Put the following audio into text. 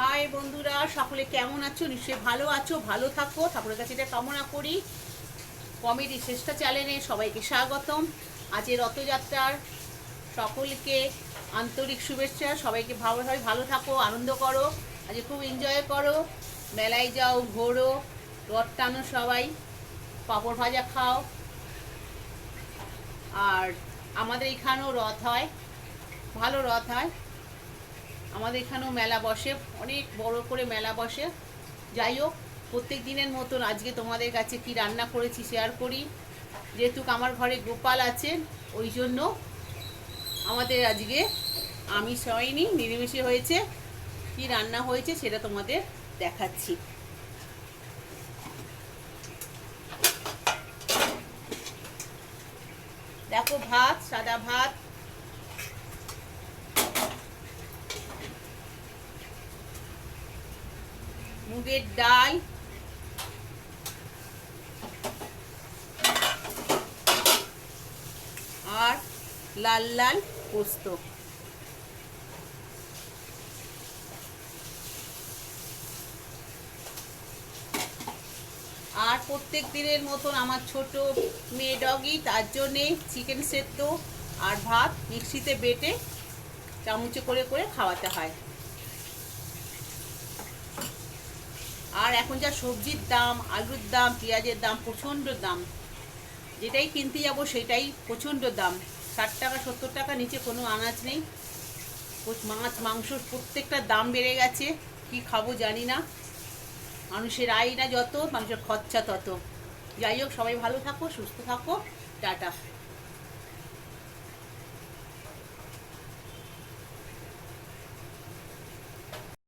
High বন্ধুরা, সকলে কেমন আছো? নিশ্চয়ই ভালো আছো, ভালো থাকো। ঠাকুরের কাছে এটা কামনা করি, কমেডি শ্রেষ্ঠ চ্যানেলে সবাইকে স্বাগতম। আজকে রথযাত্রার সকলকে আন্তরিক শুভেচ্ছা। সবাইকে ভালোভাবে ভালো থাকো, আনন্দ করো। আজকে খুব এনজয় করো। মেলায় যাও, ঘোরো, রথ টানো সবাই, পাঁপড় ভাজা খাও। আর আমাদের এখানেও রথ হয়, ভালো রথ হয়। আমাদের এখানেও মেলা বসে, অনেক বড় করে মেলা বসে। যাই হোক, প্রত্যেক দিনের মতন আজকে তোমাদের কাছে কি রান্না করেছি শেয়ার করি। যেহেতু আমার ঘরে গোপাল আছে ওই জন্য আমাদের আজকে আমিষ হয়নি নিরামিষে হয়েছে। কি রান্না হয়েছে সেটা তোমাদের দেখাচ্ছি। দেখো ভাত, সাদা ভাত মুগের ডাল। আর লাল লাল পোস্ত। আর প্রত্যেক দিনের মতন আমার ছোট মেয়ে ডগি, তার জন্যে চিকেন সেদ্ধ আর ভাত মিক্সিতে বেটে চামচে করে করে খাওয়াতে হয় আর এখন যা সবজির দাম, আলুর দাম, পেঁয়াজের দাম, প্রচণ্ড দাম। যেটাই কিনতে যাব সেটাই প্রচণ্ড দাম। ষাট টাকা, সত্তর টাকা নিচে কোনো আনাজ নেই। মাছ, মাংস প্রত্যেকটা দাম বেড়ে গেছে। কি খাব জানি না। মানুষের আয় না যত, মানুষের খরচা তত। যাই হোক, সবাই ভালো থাকো, সুস্থ থাকো। টাটা।